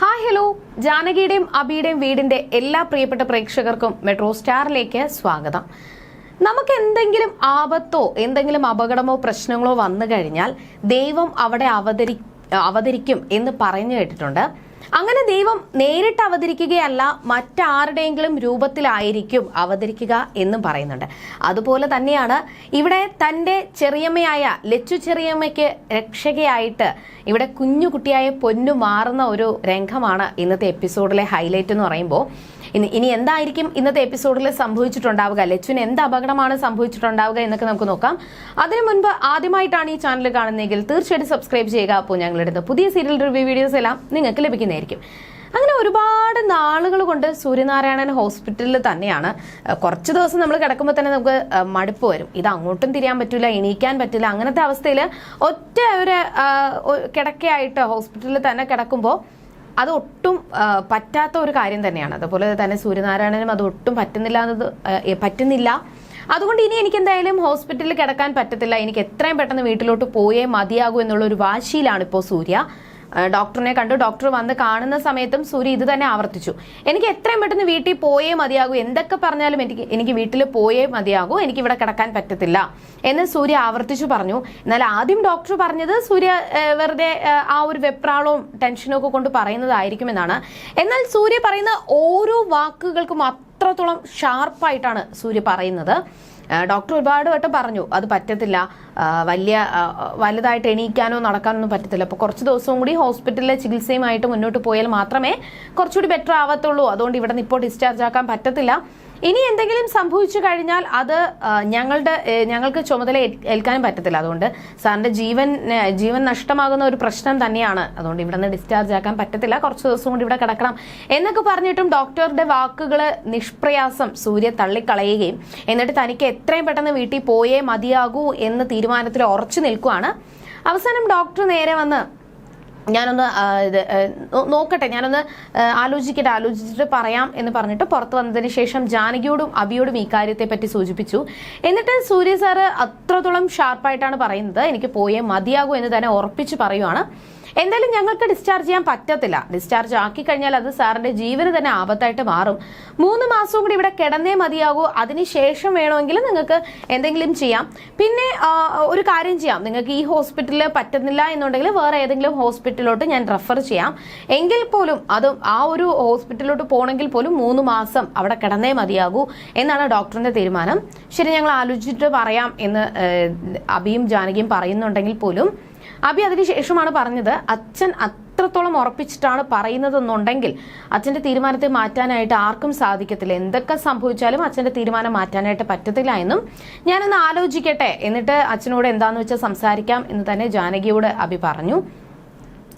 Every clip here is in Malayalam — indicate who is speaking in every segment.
Speaker 1: Hi hello. ജാനകിയുടെയും അബിയുടെയും വീടിന്റെ എല്ലാ പ്രിയപ്പെട്ട പ്രേക്ഷകർക്കും മെട്രോ സ്റ്റാറിലേക്ക് സ്വാഗതം. നമുക്ക് എന്തെങ്കിലും ആപത്തോ എന്തെങ്കിലും അപകടമോ പ്രശ്നങ്ങളോ വന്നു കഴിഞ്ഞാൽ ദൈവം അവിടെ അവതരി അവതരിക്കും എന്ന് പറഞ്ഞു കേട്ടിട്ടുണ്ട്. അങ്ങനെ ദൈവം നേരിട്ട് അവതരിക്കുകയല്ല മറ്റാരുടെയെങ്കിലും രൂപത്തിലായിരിക്കും അവതരിക്കുക എന്നും പറയുന്നുണ്ട്. അതുപോലെ തന്നെയാണ് ഇവിടെ തന്റെ ചെറിയമ്മയായ ലച്ചു ചെറിയമ്മയ്ക്ക് രക്ഷകയായിട്ട് ഇവിടെ കുഞ്ഞു കുട്ടിയായ പൊന്നു മാറുന്ന ഒരു രംഗമാണ് ഇന്നത്തെ എപ്പിസോഡിലെ ഹൈലൈറ്റ് എന്ന് പറയുമ്പോൾ. ഇനി എന്തായിരിക്കും ഇന്നത്തെ എപ്പിസോഡിൽ സംഭവിച്ചിട്ടുണ്ടാവുക? ലച്ചുവിന് എന്ത് അപകടമാണ് സംഭവിച്ചിട്ടുണ്ടാവുക എന്നൊക്കെ നമുക്ക് നോക്കാം. അതിനു മുൻപ് ആദ്യമായിട്ടാണ് ഈ ചാനൽ കാണുന്നതെങ്കിൽ തീർച്ചയായിട്ടും സബ്സ്ക്രൈബ് ചെയ്യുക. അപ്പോൾ ഞങ്ങളെടുത്ത പുതിയ സീരിയൽ റിവ്യൂ വീഡിയോസ് എല്ലാം നിങ്ങൾക്ക് ലഭിക്കുന്നതായിരിക്കും. അങ്ങനെ ഒരുപാട് നാളുകൾ കൊണ്ട് സൂര്യനാരായണൻ ഹോസ്പിറ്റലിൽ തന്നെയാണ്. കുറച്ച് ദിവസം നമ്മൾ കിടക്കുമ്പോൾ തന്നെ നമുക്ക് മടുപ്പ് വരും. ഇത് അങ്ങോട്ടും തിരിയാൻ പറ്റില്ല എണീക്കാൻ പറ്റില്ല അങ്ങനത്തെ അവസ്ഥയിൽ ഒറ്റ ഒരു കിടക്കയായിട്ട് ഹോസ്പിറ്റലിൽ തന്നെ കിടക്കുമ്പോൾ അത് ഒട്ടും പറ്റാത്ത ഒരു കാര്യം തന്നെയാണ്. അതുപോലെ തന്നെ സൂര്യനാരായണനും അത് ഒട്ടും പറ്റുന്നില്ല എന്നത് പറ്റുന്നില്ല. അതുകൊണ്ട് ഇനി എനിക്ക് എന്തായാലും ഹോസ്പിറ്റലിൽ കിടക്കാൻ പറ്റത്തില്ല. എനിക്ക് എത്രയും പെട്ടെന്ന് വീട്ടിലോട്ട് പോയേ മതിയാകൂ എന്നുള്ള ഒരു വാശിയിലാണ് ഇപ്പോൾ സൂര്യ. ഡോക്ടറിനെ കണ്ടു. ഡോക്ടർ വന്ന് കാണുന്ന സമയത്തും സൂര്യ ഇത് തന്നെ ആവർത്തിച്ചു. എനിക്ക് എത്രയും പെട്ടെന്ന് വീട്ടിൽ പോയേ മതിയാകൂ. എന്തൊക്കെ പറഞ്ഞാലും എനിക്ക് എനിക്ക് വീട്ടിൽ പോയേ മതിയാകൂ. എനിക്ക് ഇവിടെ കിടക്കാൻ പറ്റത്തില്ല. എന്ന് സൂര്യ ആവർത്തിച്ചു പറഞ്ഞു. എന്നാൽ ആദ്യം ഡോക്ടർ പറഞ്ഞത് സൂര്യ വെറുതെ ആ, ഒരു വെപ്രാളവും ടെൻഷനും ഒക്കെ കൊണ്ട് പറയുന്നതായിരിക്കുമെന്നാണ് എന്നാൽ സൂര്യ പറയുന്ന ഓരോ വാക്കുകൾക്കും അത്രത്തോളം ഷാർപ്പായിട്ടാണ് സൂര്യ പറയുന്നത്. ഡോക്ടർ ഒരുപാട് വട്ടം പറഞ്ഞു അത് പറ്റത്തില്ല വലിയ വലുതായിട്ട് എണീക്കാനോ നടക്കാനൊന്നും പറ്റത്തില്ല. അപ്പോൾ കുറച്ച് ദിവസവും കൂടി ഹോസ്പിറ്റലിലെ ചികിത്സയുമായിട്ട് മുന്നോട്ട് പോയാൽ മാത്രമേ കുറച്ചുകൂടി ബെറ്റർ ആവത്തുള്ളൂ. അതുകൊണ്ട് ഇവിടെ നിന്ന് ഇപ്പോൾ ഡിസ്ചാർജ് ആക്കാൻ പറ്റത്തില്ല. ഇനി എന്തെങ്കിലും സംഭവിച്ചു കഴിഞ്ഞാൽ അത് ഞങ്ങളുടെ ഞങ്ങൾക്ക് ചുമതല ഏൽ- ഏൽക്കാനും പറ്റത്തില്ല. അതുകൊണ്ട് സാറിന്റെ ജീവൻ ജീവൻ നഷ്ടമാകുന്ന ഒരു പ്രശ്നം തന്നെയാണ്. അതുകൊണ്ട് ഇവിടെ നിന്ന് ഡിസ്ചാർജ് ആക്കാൻ പറ്റത്തില്ല. കുറച്ച് ദിവസം കൊണ്ട് ഇവിടെ കിടക്കണം എന്നൊക്കെ പറഞ്ഞിട്ടും ഡോക്ടറുടെ വാക്കുകൾ നിഷ്പ്രയാസം സൂര്യ തള്ളിക്കളയുകയും എന്നിട്ട് തനിക്ക് എത്രയും പെട്ടെന്ന് വീട്ടിൽ പോയേ മതിയാകൂ എന്ന് തീരുമാനത്തിൽ ഉറച്ചു നിൽക്കുകയാണ് അവസാനം ഡോക്ടർ നേരെ വന്ന് ഞാനൊന്ന് നോക്കട്ടെ. ഞാനൊന്ന് ആലോചിക്കട്ടെ ആലോചിച്ചിട്ട് പറയാം എന്ന് പറഞ്ഞിട്ട് പുറത്ത് വന്നതിന് ശേഷം ജാനകിയോടും അബിയോടും ഈ കാര്യത്തെ പറ്റി സൂചിപ്പിച്ചു. എന്നിട്ട് സൂര്യ സാറ് അത്രത്തോളം ഷാർപ്പായിട്ടാണ് പറയുന്നത്. എനിക്ക് പോയേ മതിയാകൂ എന്ന് തന്നെ ഉറപ്പിച്ച് പറയുവാണ്. എന്തായാലും ഞങ്ങൾക്ക് ഡിസ്ചാർജ് ചെയ്യാൻ പറ്റത്തില്ല. ഡിസ്ചാർജ് ആക്കി കഴിഞ്ഞാൽ അത് സാറിന്റെ ജീവന് തന്നെ ആപത്തായിട്ട് മാറും. മൂന്ന് മാസവും കൂടി ഇവിടെ കിടന്നേ മതിയാകൂ. അതിനുശേഷം വേണമെങ്കിൽ നിങ്ങൾക്ക് എന്തെങ്കിലും ചെയ്യാം. പിന്നെ ഒരു കാര്യം ചെയ്യാം. നിങ്ങൾക്ക് ഈ ഹോസ്പിറ്റലിൽ പറ്റുന്നില്ല എന്നുണ്ടെങ്കിൽ വേറെ ഏതെങ്കിലും ഹോസ്പിറ്റലിലോട്ട് ഞാൻ റെഫർ ചെയ്യാം. എങ്കിൽ പോലും അത് ആ ഒരു ഹോസ്പിറ്റലിലോട്ട് പോകണമെങ്കിൽ പോലും മൂന്ന് മാസം അവിടെ കിടന്നേ മതിയാകൂ എന്നാണ് ഡോക്ടറിന്റെ തീരുമാനം. ശരി ഞങ്ങൾ ആലോചിച്ചിട്ട് പറയാം എന്ന് അബിയും ജാനകിയും പറയുന്നുണ്ടെങ്കിൽ പോലും അബി അതിനുശേഷമാണ് പറഞ്ഞത് അച്ഛൻ അത്രത്തോളം ഉറപ്പിച്ചിട്ടാണ് പറയുന്നതെന്നുണ്ടെങ്കിൽ അച്ഛന്റെ തീരുമാനത്തെ മാറ്റാനായിട്ട് ആർക്കും സാധിക്കത്തില്ല. എന്തൊക്കെ സംഭവിച്ചാലും അച്ഛന്റെ തീരുമാനം മാറ്റാനായിട്ട് പറ്റത്തില്ല എന്നും ഞാനൊന്ന് ആലോചിക്കട്ടെ. എന്നിട്ട് അച്ഛനോട് എന്താന്ന് വെച്ചാൽ സംസാരിക്കാം എന്ന് തന്നെ ജാനകിയോട് അബി പറഞ്ഞു.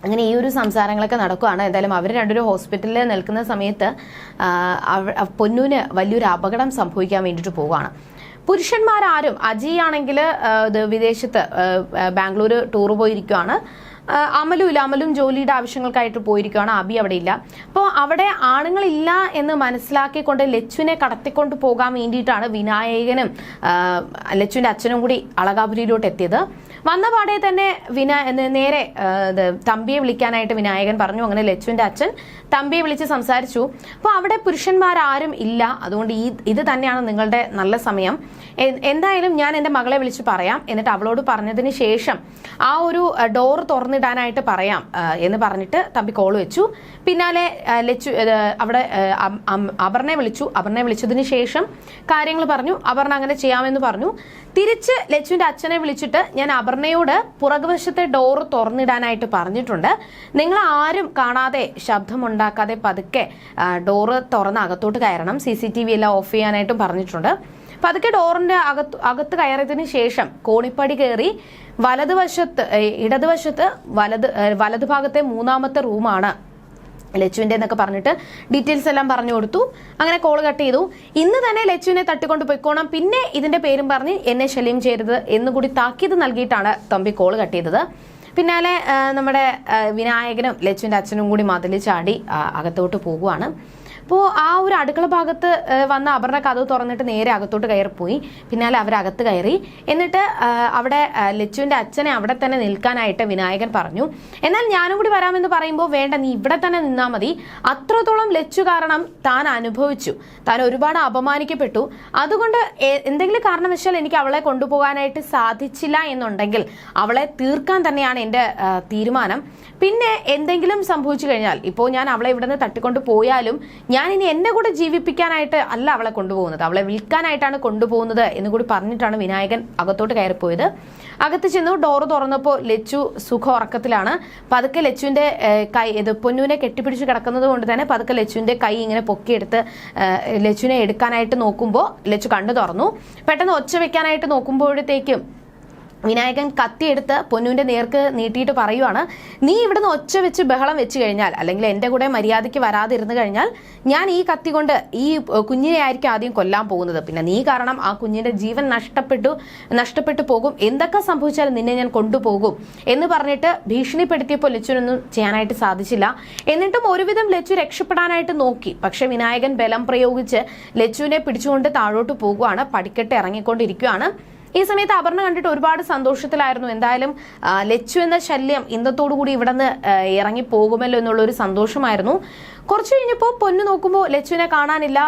Speaker 1: അങ്ങനെ ഈ ഒരു സംസാരങ്ങളൊക്കെ നടക്കുകയാണ് എന്തായാലും അവർ രണ്ടുപേരും ഹോസ്പിറ്റലിൽ നിൽക്കുന്ന സമയത്ത് പൊന്നൂന് വലിയൊരു അപകടം സംഭവിക്കാൻ വേണ്ടിയിട്ട് പോവുകയാണ്. പുരുഷന്മാരാരും അജിയാണെങ്കിൽ ഇത് വിദേശത്ത് ബാംഗ്ലൂർ ടൂർ പോയിരിക്കുകയാണ് ഇല്ല അമലും ജോലിയുടെ ആവശ്യങ്ങൾക്കായിട്ട് പോയിരിക്കുകയാണ് അബി അവിടെ ഇല്ല. അപ്പോൾ അവിടെ ആണുങ്ങളില്ല എന്ന് മനസ്സിലാക്കിക്കൊണ്ട് ലച്ചുവിനെ കടത്തിക്കൊണ്ട് പോകാൻ വേണ്ടിയിട്ടാണ് വിനായകനും ലച്ചുവിന്റെ അച്ഛനും കൂടി അളകാപുരിയിലോട്ട് എത്തിയത് വന്ന പാടെ തന്നെ വിന നേരെ തമ്പിയെ വിളിക്കാനായിട്ട് വിനായകൻ പറഞ്ഞു. അങ്ങനെ ലച്ചുവിന്റെ അച്ഛൻ തമ്പിയെ വിളിച്ച് സംസാരിച്ചു. അപ്പോൾ അവിടെ പുരുഷന്മാരാരും ഇല്ല. അതുകൊണ്ട് ഈ ഇത് തന്നെയാണ് നിങ്ങളുടെ നല്ല സമയം. എന്തായാലും ഞാൻ എന്റെ മകളെ വിളിച്ച് പറയാം. എന്നിട്ട് അവളോട് പറഞ്ഞതിന് ശേഷം ആ ഒരു ഡോർ തുറന്നിടാനായിട്ട് പറയാം എന്ന് പറഞ്ഞിട്ട് തമ്പി കോൾ വെച്ചു. പിന്നാലെ ലച്ചു അവിടെ അപർണയെ വിളിച്ചു. അപർണയെ വിളിച്ചതിന് ശേഷം കാര്യങ്ങൾ പറഞ്ഞു. അപർണ അങ്ങനെ ചെയ്യാമെന്ന് പറഞ്ഞു. തിരിച്ച് ലച്ചുവിന്റെ അച്ഛനെ വിളിച്ചിട്ട് ഞാൻ അപർണയോട് പുറകുവശത്തെ ഡോർ തുറന്നിടാനായിട്ട് പറഞ്ഞിട്ടുണ്ട്. നിങ്ങൾ ആരും കാണാതെ ശബ്ദമുണ്ടാക്കാതെ പതുക്കെ ഡോറ് തുറന്ന് അകത്തോട്ട് കയറണം. സി സി ടി വി എല്ലാം ഓഫ് ചെയ്യാനായിട്ടും പറഞ്ഞിട്ടുണ്ട്. പതുക്കെ ഡോറിന്റെ അകത്ത് അകത്ത് കയറിയതിന് ശേഷം കോണിപ്പടി കയറി വലതുവശത്ത് ഇടതുവശത്ത് വലത് വലതുഭാഗത്തെ മൂന്നാമത്തെ റൂമാണ് ലച്ചുവിന്റെ എന്നൊക്കെ പറഞ്ഞിട്ട് ഡീറ്റെയിൽസ് എല്ലാം പറഞ്ഞു കൊടുത്തു. അങ്ങനെ കോൾ കട്ട് ചെയ്തു. ഇന്ന് തന്നെ ലച്ചുവിനെ തട്ടിക്കൊണ്ട് പോയിക്കോണം. പിന്നെ ഇതിന്റെ പേരും പറഞ്ഞ് എന്നെ ശല്യം ചെയ്യരുത് എന്നുകൂടി താക്കീത് നൽകിയിട്ടാണ് തമ്പി കോൾ കട്ട് ചെയ്തത്. പിന്നാലെ നമ്മുടെ വിനായകനും ലച്ചുവിന്റെ അച്ഛനും കൂടി മതിൽ ചാടി അകത്തോട്ട് പോകുവാണ്. അപ്പോൾ ആ ഒരു അടുക്കള ഭാഗത്ത് വന്ന അപർണ കഥ തുറന്നിട്ട് നേരെ അകത്തോട്ട് പോയി. പിന്നാലെ അവരകത്ത് കയറി. എന്നിട്ട് അവിടെ ലച്ചുവിന്റെ അച്ഛനെ അവിടെ തന്നെ നിൽക്കാനായിട്ട് വിനായകൻ പറഞ്ഞു എന്നാൽ ഞാനും കൂടി വരാമെന്ന് പറയുമ്പോൾ വേണ്ട നീ ഇവിടെ തന്നെ നിന്നാൽ മതി. അത്രത്തോളം ലച്ചു കാരണം താൻ അനുഭവിച്ചു. താൻ ഒരുപാട് അപമാനിക്കപ്പെട്ടു. അതുകൊണ്ട് എന്തെങ്കിലും കാരണവശാൽ എനിക്ക് അവളെ കൊണ്ടുപോകാനായിട്ട് സാധിച്ചില്ല എന്നുണ്ടെങ്കിൽ അവളെ തീർക്കാൻ തന്നെയാണ് എന്റെ തീരുമാനം. പിന്നെ എന്തെങ്കിലും സംഭവിച്ചു കഴിഞ്ഞാൽ ഇപ്പോൾ ഞാൻ അവളെ ഇവിടെ നിന്ന് തട്ടിക്കൊണ്ട് പോയാലും ഞാൻ ഇനി എന്നെ കൂടെ ജീവിപ്പിക്കാനായിട്ട് അല്ല അവളെ കൊണ്ടുപോകുന്നത്. അവളെ വിൽക്കാനായിട്ടാണ് കൊണ്ടുപോകുന്നത് എന്ന് കൂടി പറഞ്ഞിട്ടാണ് വിനായകൻ അകത്തോട്ട് കയറിപ്പോയത്. അകത്ത് ചെന്നു ഡോറ് തുറന്നപ്പോൾ ലച്ചു സുഖ ഉറക്കത്തിലാണ്. പതുക്കെ ലച്ചുവിന്റെ കൈ ഇത് പൊന്നുവിനെ കെട്ടിപ്പിടിച്ച് കിടക്കുന്നത് കൊണ്ട് തന്നെ പതുക്കെ ലച്ചുവിന്റെ കൈ ഇങ്ങനെ പൊക്കിയെടുത്ത് ലച്ചുവിനെ എടുക്കാനായിട്ട് നോക്കുമ്പോൾ ലച്ചു കണ്ണു തുറന്നു. പെട്ടെന്ന് ഒച്ച വെക്കാനായിട്ട് നോക്കുമ്പോഴത്തേക്കും വിനായകൻ കത്തിയെടുത്ത് പൊന്നുവിന്റെ നേർക്ക് നീട്ടിയിട്ട് പറയുവാണ് നീ ഇവിടുന്ന് ഒച്ച വെച്ച് ബഹളം വെച്ച് കഴിഞ്ഞാൽ അല്ലെങ്കിൽ എന്റെ കൂടെ മര്യാദയ്ക്ക് വരാതിരുന്നു കഴിഞ്ഞാൽ ഞാൻ ഈ കത്തി കൊണ്ട് ഈ കുഞ്ഞിനെ ആയിരിക്കും ആദ്യം കൊല്ലാൻ പോകുന്നത്. പിന്നെ നീ കാരണം ആ കുഞ്ഞിന്റെ ജീവൻ നഷ്ടപ്പെട്ടു നഷ്ടപ്പെട്ടു പോകും. എന്തൊക്കെ സംഭവിച്ചാലും നിന്നെ ഞാൻ കൊണ്ടുപോകും എന്ന് പറഞ്ഞിട്ട് ഭീഷണിപ്പെടുത്തിയപ്പോൾ ലച്ചുവിനൊന്നും ചെയ്യാനായിട്ട് സാധിച്ചില്ല. എന്നിട്ടും ഒരുവിധം ലച്ചു രക്ഷപ്പെടാനായിട്ട് നോക്കി. പക്ഷെ വിനായകൻ ബലം പ്രയോഗിച്ച് ലച്ചുവിനെ പിടിച്ചുകൊണ്ട് താഴോട്ട് പോകുവാണ്. പടിക്കെട്ട് ഇറങ്ങിക്കൊണ്ടിരിക്കുകയാണ് ഈ സമയത്ത് അപർണ കണ്ടിട്ട് ഒരുപാട് സന്തോഷത്തിലായിരുന്നു. എന്തായാലും ലച്ചു എന്ന ശല്യം ഇന്നത്തോടു കൂടി ഇവിടെ നിന്ന് ഇറങ്ങി പോകുമല്ലോ എന്നുള്ള ഒരു സന്തോഷമായിരുന്നു. കുറച്ചു കഴിഞ്ഞപ്പോൾ പൊന്നു നോക്കുമ്പോൾ ലച്ചുവിനെ കാണാനില്ല.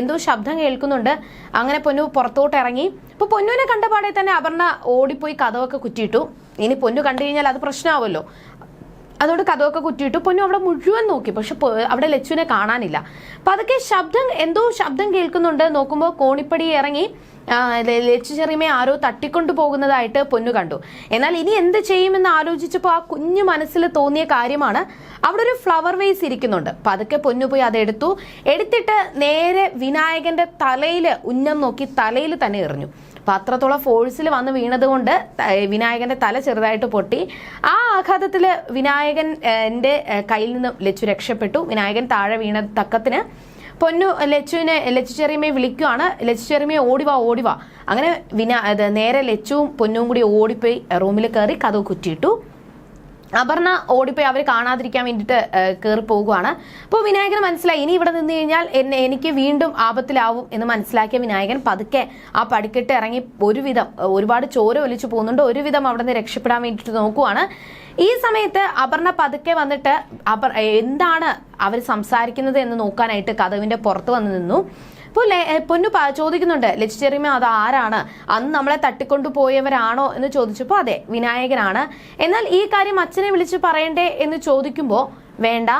Speaker 1: എന്തോ ശബ്ദം കേൾക്കുന്നുണ്ട്. അങ്ങനെ പൊന്നു പുറത്തോട്ട് ഇറങ്ങി. അപ്പോൾ പൊന്നുവിനെ കണ്ടപാടെ തന്നെ അപർണ ഓടിപ്പോയി കഥവൊക്കെ കുറ്റിയിട്ടു. ഇനി പൊന്നു കണ്ടു കഴിഞ്ഞാൽ അത് പ്രശ്നമാവുമല്ലോ. അതുകൊണ്ട് കഥമൊക്കെ കുറ്റിയിട്ടു. പൊന്നു അവിടെ മുഴുവൻ നോക്കി. പക്ഷെ അവിടെ ലച്ചുവിനെ കാണാനില്ല. അപ്പൊ അതൊക്കെ ശബ്ദം എന്തോ ശബ്ദം കേൾക്കുന്നുണ്ട്. നോക്കുമ്പോൾ കോണിപ്പടി ഇറങ്ങി. ലച്ചു ചെറിയമേ ആരോ തട്ടിക്കൊണ്ടു പോകുന്നതായിട്ട് പൊന്നു കണ്ടു. എന്നാൽ ഇനി എന്ത് ചെയ്യുമെന്ന് ആലോചിച്ചപ്പോൾ ആ കുഞ്ഞു മനസ്സിൽ തോന്നിയ കാര്യമാണ് അവിടെ ഒരു ഫ്ലവർ വേസ് ഇരിക്കുന്നുണ്ട്. പതുക്കെ പൊന്നു പോയി അതെടുത്തു എടുത്തിട്ട് നേരെ വിനായകന്റെ തലയിൽ ഉന്നം നോക്കി തലയിൽ തന്നെ എറിഞ്ഞു. അപ്പൊ അത്രത്തോളം ഫോഴ്സിൽ വന്ന് വീണത് കൊണ്ട് വിനായകന്റെ തല ചെറുതായിട്ട് പൊട്ടി. ആ ആഘാതത്തിൽ വിനായകൻ എന്റെ കയ്യിൽ നിന്നും ലച്ചു രക്ഷപ്പെട്ടു. വിനായകൻ താഴെ വീണ തക്കത്തിന് പൊന്നു ലച്ചുവിനെ ലച്ചു ചെറിയമ്മയെ വിളിക്കുവാണ്. ലച്ചു ചെറിയമ്മയെ ഓടിവാ ഓടിവാ അങ്ങനെ വിനാ നേരെ ലച്ചുവും പൊന്നും കൂടി ഓടിപ്പോയി റൂമിൽ കയറി കഥ കുറ്റിയിട്ടു. അപർണ ഓടിപ്പോയി അവർ കാണാതിരിക്കാൻ വേണ്ടിയിട്ട് കയറി പോകുവാണ്. അപ്പോൾ വിനായകന് മനസ്സിലായി. ഇനി ഇവിടെ നിന്ന് കഴിഞ്ഞാൽ എന്നെ എനിക്ക് വീണ്ടും ആപത്തിലാവും എന്ന് മനസ്സിലാക്കിയ വിനായകൻ പതുക്കെ ആ പടിക്കെട്ട് ഇറങ്ങി ഒരുവിധം ഒരുപാട് ചോര ഒലിച്ചു പോകുന്നുണ്ട്. ഒരുവിധം അവിടെ നിന്ന് രക്ഷപ്പെടാൻ വേണ്ടിയിട്ട് നോക്കുവാണ്. ഈ സമയത്ത് അപർണ പതുക്കെ വന്നിട്ട് അപർ എന്താണ് അവർ സംസാരിക്കുന്നത് എന്ന് നോക്കാനായിട്ട് കഥവിന്റെ പുറത്ത് വന്ന് നിന്നു. അപ്പോൾ ലെ- പൊന്നു ചോദിക്കുന്നുണ്ട് ലച്ചിച്ചെറിമ അത് ആരാണ്? അന്ന് നമ്മളെ തട്ടിക്കൊണ്ടു പോയവരാണോ എന്ന് ചോദിച്ചപ്പോൾ അതെ വിനായകനാണ്. എന്നാൽ ഈ കാര്യം അച്ഛനെ വിളിച്ച് പറയണ്ടേ എന്ന് ചോദിക്കുമ്പോൾ വേണ്ട.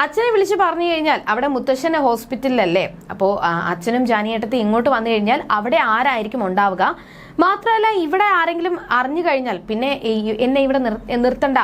Speaker 1: അച്ഛനെ വിളിച്ച് പറഞ്ഞു കഴിഞ്ഞാൽ അവിടെ മുത്തശ്ശന്റെ ഹോസ്പിറ്റലിലല്ലേ? അപ്പോൾ അച്ഛനും ജാനിയേട്ടത്തി ഇങ്ങോട്ട് വന്നു കഴിഞ്ഞാൽ അവിടെ ആരായിരിക്കും ഉണ്ടാവുക? മാത്രമല്ല ഇവിടെ ആരെങ്കിലും അറിഞ്ഞു കഴിഞ്ഞാൽ പിന്നെ എന്നെ ഇവിടെ നിർ- നിർത്തണ്ട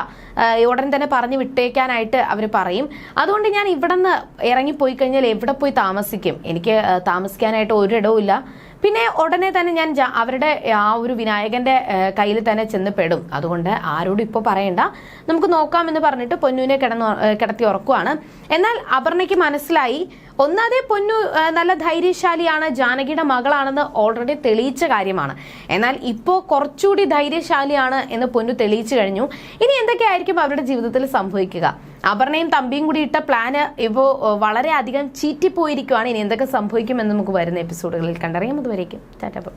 Speaker 1: ഉടൻ തന്നെ പറഞ്ഞു വിട്ടേക്കാനായിട്ട് അവർ പറയും. അതുകൊണ്ട് ഞാൻ ഇവിടെ നിന്ന് ഇറങ്ങിപ്പോയി കഴിഞ്ഞാൽ എവിടെ പോയി താമസിക്കും? എനിക്ക് താമസിക്കാനായിട്ട് ഒരിടവും ഇല്ല. പിന്നെ ഉടനെ തന്നെ ഞാൻ അവരുടെ ആ ഒരു വിനായകന്റെ കയ്യിൽ തന്നെ ചെന്ന് പെടും. അതുകൊണ്ട് ആരോടും ഇപ്പോൾ പറയണ്ട. നമുക്ക് നോക്കാമെന്ന് പറഞ്ഞിട്ട് പൊന്നുവിനെ കിടന്ന് കിടത്തി ഉറക്കുവാണ്. എന്നാൽ അപർണയ്ക്ക് മനസ്സിലായി ഒന്നാതെ പൊന്നു നല്ല ധൈര്യശാലിയാണ് ജാനകിയുടെ മകളാണെന്ന് ഓൾറെഡി തെളിയിച്ച കാര്യമാണ്. എന്നാൽ ഇപ്പോൾ കുറച്ചുകൂടി ധൈര്യശാലിയാണ് എന്ന് പൊന്നു തെളിയിച്ചു കഴിഞ്ഞു. ഇനി എന്തൊക്കെയായിരിക്കും അവരുടെ ജീവിതത്തിൽ സംഭവിക്കുക? അപർണയും തമ്പിയും കൂടി ഇട്ട പ്ലാന് ഇപ്പോൾ വളരെയധികം ചീറ്റിപ്പോയിരിക്കുവാണ്. ഇനി എന്തൊക്കെ സംഭവിക്കുമെന്ന് നമുക്ക് വരുന്ന എപ്പിസോഡുകളിൽ കണ്ടറിയാം. അതുവരേക്കും ടാറ്റാ.